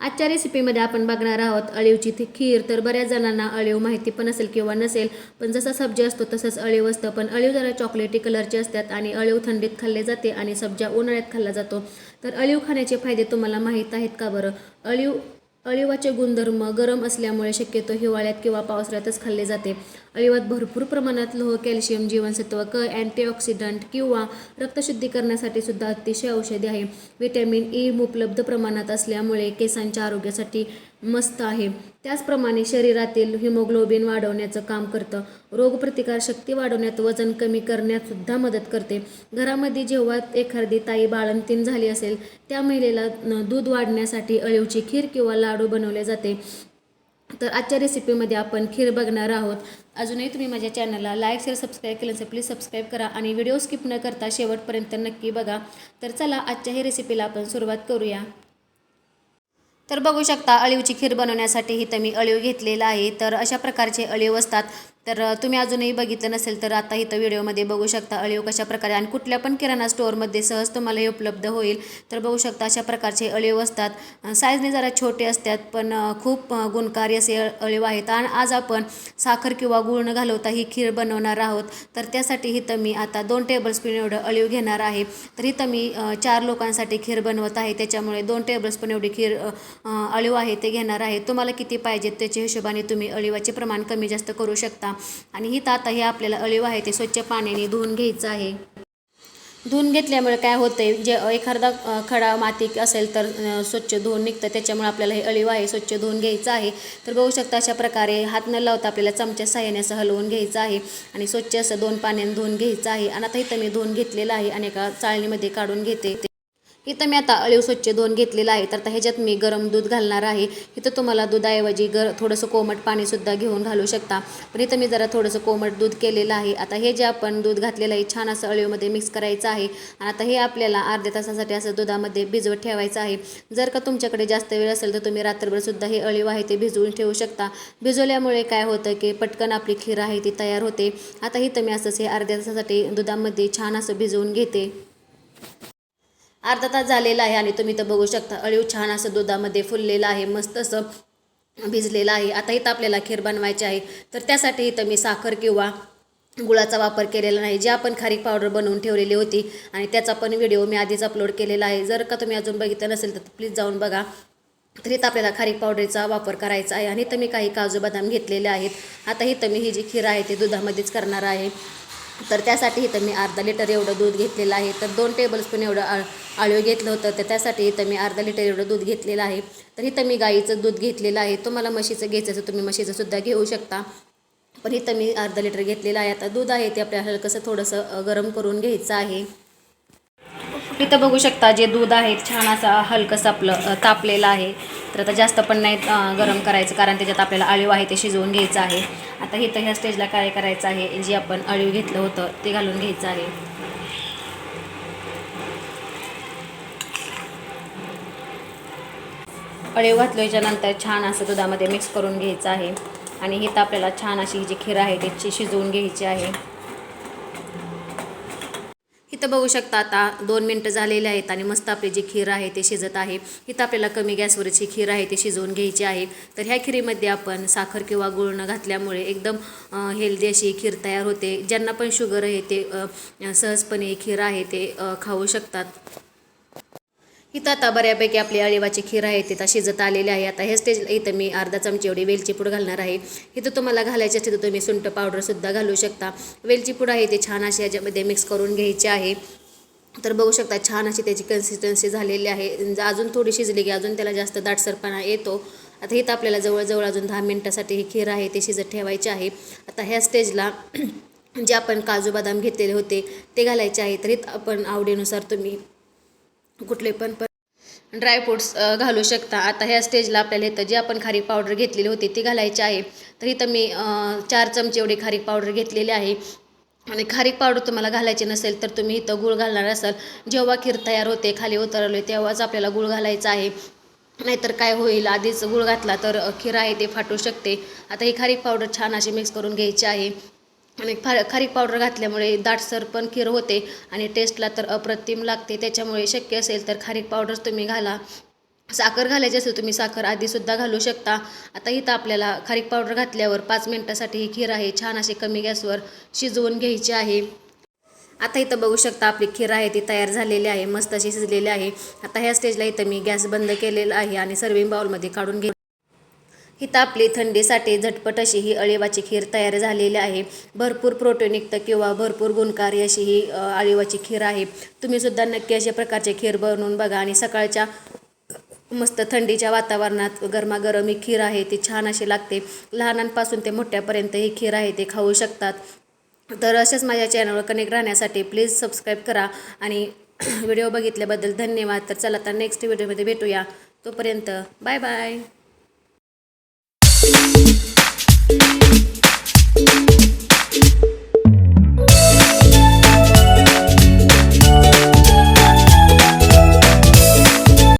आजच्या रेसिपीमध्ये आपण बघणार आहोत अळीवची ती खीर. तर बऱ्याच जणांना अळीव माहिती पण असेल किंवा नसेल पण जसा सब्जी असतो तसंच अळीव असतं. पण अळीव जरा चॉकलेटी कलरचे असतात आणि अळीव थंडीत खाल्ले जाते आणि सब्जा उन्हाळ्यात खाल्ला जातो. तर अळीव खाण्याचे फायदे तुम्हाला माहीत आहेत का बरं? अळीव अळीवाचे गुणधर्म गरम असल्यामुळे शक्यतो हिवाळ्यात किंवा पावसाळ्यातच खाल्ले जाते. अळीवात भरपूर प्रमाणात लोह कॅल्शियम जीवनसत्व क अँटीऑक्सिडंट किंवा रक्तशुद्धी करण्यासाठी सुद्धा अतिशय औषधी आहे. व्हिटॅमिन ई उपलब्ध प्रमाणात असल्यामुळे केसांच्या आरोग्यासाठी मस्त आहे. त्याचप्रमाणे शरीरातील हिमोग्लोबिन वाढवण्याचं काम करतं. रोगप्रतिकार शक्ती वाढवण्यात वजन कमी करण्यात सुद्धा मदत करते. घरामध्ये जेव्हा एखादी ताई बाळंतीण झाली असेल त्या महिलेला दूध वाढण्यासाठी अळीवची खीर किंवा लाडू बनवले जाते. तर आजच्या रेसिपीमध्ये आपण खीर बघणार आहोत. अजूनही तुम्ही माझ्या चॅनलला लाईक शेअर सबस्क्राईब केलं असेल प्लीज सबस्क्राईब करा आणि व्हिडिओ स्किप न करता शेवटपर्यंत नक्की बघा. तर चला आजच्या हे रेसिपीला आपण सुरुवात करूया. तर बघू शकता अळीवची खीर बनवण्यासाठी इथं मी अळीव घेतलेला आहे. तर अशा प्रकारचे अळीव असतात. तर तुम्ही अजूनही बघितलं नसेल तर आता इथं व्हिडिओमध्ये बघू शकता अळीव कशा प्रकारे आणि कुठल्या पण किराणा स्टोअरमध्ये सहज तुम्हाला हे उपलब्ध होईल. तर बघू शकता अशा प्रकारचे अळीव असतात. साईजने जरा छोटे असतात पण खूप गुणकारी असे अळीव आहेत. आणि आज आपण साखर किंवा गुळ न घालवता ही खीर बनवणार आहोत. तर त्यासाठी इथं मी आता दोन टेबलस्पून एवढं अळीव घेणार आहे. तर इथं मी चार लोकांसाठी खीर बनवत आहे. त्याच्यामुळे दोन टेबलस्पून एवढी खीर अळीव आहे ते घेणार आहे. तुम्हाला किती पाहिजेत त्याच्या हिशोबाने तुम्ही अळीवाचे प्रमाण कमी जास्त करू शकता. आणि ही आता हे आपल्याला अळीव आहे ते स्वच्छ पाण्याने धुवून घ्यायचं आहे. धुवून घेतल्यामुळे काय होतंय जे एखादा खडा माती असेल तर स्वच्छ धुवून निघतं. त्याच्यामुळे आपल्याला हे अळीव आहे स्वच्छ धुवून घ्यायचं आहे. तर बघू शकता अशा प्रकारे हात न लावता आपल्याला चमच्या साह्याने असं हलवून घ्यायचं आहे आणि स्वच्छ असं दोन पाण्याने धुवून घ्यायचं आहे. आणि आता इथं मी धुवून घेतलेलं आहे आणि एका चाळणीमध्ये काढून घेते. इथं मी आता अळीव स्वच्छ दोन घेतलेलं आहे. तर आता ह्याच्यात मी गरम दूध घालणार आहे. इथं तुम्हाला दुधाऐवजी गर थोडंसं कोमट पाणीसुद्धा घेऊन घालू शकता. पण इथं मी जरा थोडंसं कोमट दूध केलेलं आहे. आता हे जे आपण दूध घातलेलं आहे छान असं अळीवमध्ये मिक्स करायचं आहे. आणि आता हे आपल्याला अर्ध्या तासासाठी असं दुधामध्ये भिजवत ठेवायचं आहे. जर का तुमच्याकडे जास्त वेळ असेल तर तुम्ही रात्रभरसुद्धा हे अळीव आहे ते भिजवून ठेवू शकता. भिजवल्यामुळे काय होतं की पटकन आपली खीर आहे ती तयार होते. आता इथं मी असंच हे अर्ध्या तासासाठी दुधामध्ये छान असं भिजवून घेते. अर्धा तास झालेला आहे आणि तुम्ही तर बघू शकता अळीव छान असं दुधामध्ये फुललेलं आहे मस्त असं भिजलेलं आहे. आता इथं आपल्याला खीर बनवायची आहे. तर त्यासाठी इथं मी साखर किंवा गुळाचा वापर केलेला नाही. जी आपण खारीक पावडर बनवून ठेवलेली होती आणि त्याचा पण व्हिडिओ मी आधीच अपलोड केलेला आहे. जर का तुम्ही अजून बघितलं नसेल तर प्लीज जाऊन बघा. तर इथं आपल्याला खारीक पावडरचा वापर करायचा आहे आणि इथं मी काही काजू बदाम घेतलेले आहेत. आता इथं मी ही जी खीर आहे ती दुधामध्येच करणार आहे. तर त्यासाठी इथं मी अर्धा लिटर एवढं दूध घेतलेलं आहे. तर दोन टेबलस्पून एवढं आळ आळीव घेतलं होतं. तर त्यासाठी इथं मी अर्धा लिटर एवढं दूध घेतलेलं आहे. तर इथं मी गाईचं दूध घेतलेलं आहे. तुम्हाला म्हशीचं घ्यायचं असेल तुम्ही म्हशीचं सुद्धा घेऊ शकता. पण इथं मी अर्धा लिटर घेतलेलं आहे. आता दूध आहे ते आपल्याला कसं थोडंसं गरम करून घ्यायचं आहे. इथं बघू शकता जे दूध आहे छान असं हलकंसं आपलं तापलेलं आहे. तर आता जास्त पण नाही गरम करायचं कारण त्याच्यात आपल्याला अळीव आहे ते शिजवून घ्यायचं आहे. आता इथं ह्या स्टेजला काय करायचं आहे जे आपण अळीव घेतलं होतं ते घालून घ्यायचं आहे. अळीव घातल्याच्यानंतर छान असं दुधामध्ये मिक्स करून घ्यायचं आहे. आणि इथं आपल्याला छान अशी जी खीर आहे त्याची शिजवून घ्यायची आहे. इथं बघू शकता आता दोन मिनटं झालेले आहेत आणि मस्त आपली जी खीर आहे ते शिजत आहे. इथं आपल्याला कमी गॅसवरची खीर आहे ती शिजवून घ्यायची आहे. तर ह्या खिरीमध्ये आपण साखर किंवा गुळ न घातल्यामुळे एकदम हेल्दी अशी खीर तयार होते. ज्यांना पण शुगर आहे ते सहजपणे खीर आहे ते खाऊ शकतात. इथं आता बऱ्यापैकी आपली अळीवाची खीर आहे तिथं शिजत आलेली आहे. आता हे स्टेज इथं मी अर्धा चमची एवढी वेलची पूड घालणार आहे. इथं तुम्हाला घालायची असते तर तुम्ही सुंठ पावडरसुद्धा घालू शकता. वेलची पूड आहे ती छान अशी याच्यामध्ये मिक्स करून घ्यायची आहे. तर बघू शकता छान अशी त्याची कन्सिस्टन्सी झालेली आहे. अजून थोडी शिजली की अजून त्याला जास्त दाटसरपणा येतो. आता इथं आपल्याला जवळजवळ अजून दहा मिनटासाठी ही खीर आहे ते शिजत ठेवायची आहे. आता ह्या स्टेजला जे आपण काजू बदाम घेतलेले होते ते घालायचे आहे. तर इथं आपण आवडीनुसार तुम्ही कुठले पण पण ड्रायफ्रूट्स घालू शकता. आता ह्या स्टेजला आपल्याला इथं जी आपण खारीक पावडर घेतलेली होती ती घालायची आहे. तर इथं मी चार चमचे एवढी खारीक पावडर घेतलेली आहे. आणि खारीक पावडर तुम्हाला घालायची नसेल तर तुम्ही इथं गुळ घालणार असाल. जेव्हा खीर तयार होते खाली उतरवले तेव्हाच आपल्याला गुळ घालायचा आहे. नाहीतर काय होईल आधीच गुळ घातला तर खीर आहे ते फाटू शकते. आता ही खारीक पावडर छान अशी मिक्स करून घ्यायची आहे. आणि फार खारीक पावडर घातल्यामुळे दाटसर पण खीर होते आणि टेस्टला तर अप्रतिम लागते. त्याच्यामुळे शक्य असेल तर खारीक पावडर तुम्ही घाला. साखर घालायची असेल तुम्ही साखर आधीसुद्धा घालू शकता. आता इथं आपल्याला खारीक पावडर घातल्यावर पाच मिनटासाठी ही खीर आहे. छान अशी कमी गॅसवर शिजवून घ्यायची आहे. आता इथं बघू शकता आपली खीर आहे ती तयार झालेली आहे मस्त अशी शिजलेली आहे. आता ह्या स्टेजला इथं मी गॅस बंद केलेला आहे आणि सर्विंग बाउलमध्ये काढून घे इथं आपली थंडीसाठी झटपट अशी ही अळीवाची खीर तयार झालेली आहे. भरपूर प्रोटीनयुक्त किंवा भरपूर गुणकारी अशी ही अळीवाची खीर आहे. तुम्हीसुद्धा नक्की अशा प्रकारची खीर बनवून बघा आणि सकाळच्या मस्त थंडीच्या वातावरणात गरमागरम ही खीर आहे ती छान अशी लागते. लहानांपासून ते मोठ्यापर्यंत ही खीर आहे ते खाऊ शकतात. तर असेच माझ्या चॅनलवर कनेक्ट राहण्यासाठी प्लीज सबस्क्राईब करा आणि व्हिडिओ बघितल्याबद्दल धन्यवाद. तर चला तर नेक्स्ट व्हिडिओमध्ये भेटूया. तोपर्यंत बाय बाय